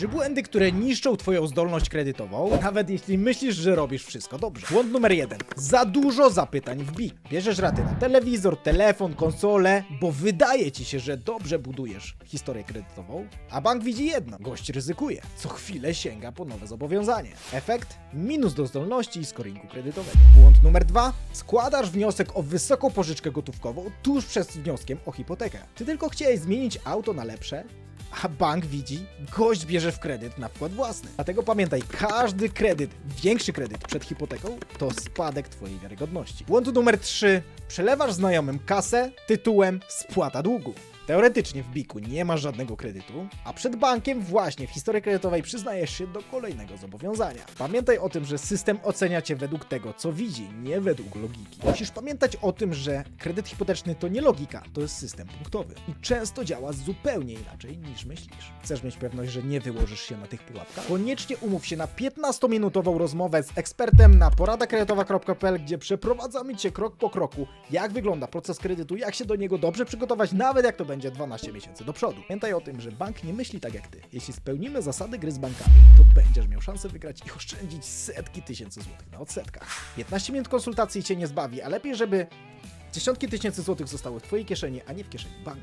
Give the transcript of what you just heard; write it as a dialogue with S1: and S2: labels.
S1: Trzy błędy, które niszczą twoją zdolność kredytową, nawet jeśli myślisz, że robisz wszystko dobrze. Błąd numer jeden. Za dużo zapytań w BIG. Bierzesz raty na telewizor, telefon, konsolę, bo wydaje ci się, że dobrze budujesz historię kredytową, a bank widzi jedno. Gość ryzykuje. Co chwilę sięga po nowe zobowiązanie. Efekt? Minus do zdolności i scoringu kredytowego. Błąd numer dwa. Składasz wniosek o wysoką pożyczkę gotówkową tuż przed wnioskiem o hipotekę. Ty tylko chciałeś zmienić auto na lepsze, a bank widzi, gość bierze w kredyt na wkład własny. Dlatego pamiętaj, każdy kredyt, większy kredyt przed hipoteką, to spadek twojej wiarygodności. Błąd numer 3. Przelewasz znajomym kasę tytułem spłata długu. Teoretycznie w Biku nie masz żadnego kredytu, a przed bankiem właśnie w historii kredytowej przyznajesz się do kolejnego zobowiązania. Pamiętaj o tym, że system ocenia cię według tego, co widzi, nie według logiki. Musisz pamiętać o tym, że kredyt hipoteczny to nie logika, to jest system punktowy i często działa zupełnie inaczej niż myślisz. Chcesz mieć pewność, że nie wyłożysz się na tych pułapkach? Koniecznie umów się na 15-minutową rozmowę z ekspertem na poradakredytowa.pl, gdzie przeprowadzamy cię krok po kroku, jak wygląda proces kredytu, jak się do niego dobrze przygotować, nawet jak to będzie 12 miesięcy do przodu. Pamiętaj o tym, że bank nie myśli tak jak ty. Jeśli spełnimy zasady gry z bankami, to będziesz miał szansę wygrać i oszczędzić setki tysięcy złotych na odsetkach. 15 minut konsultacji cię nie zbawi, a lepiej, żeby dziesiątki tysięcy złotych zostały w twojej kieszeni, a nie w kieszeni banku.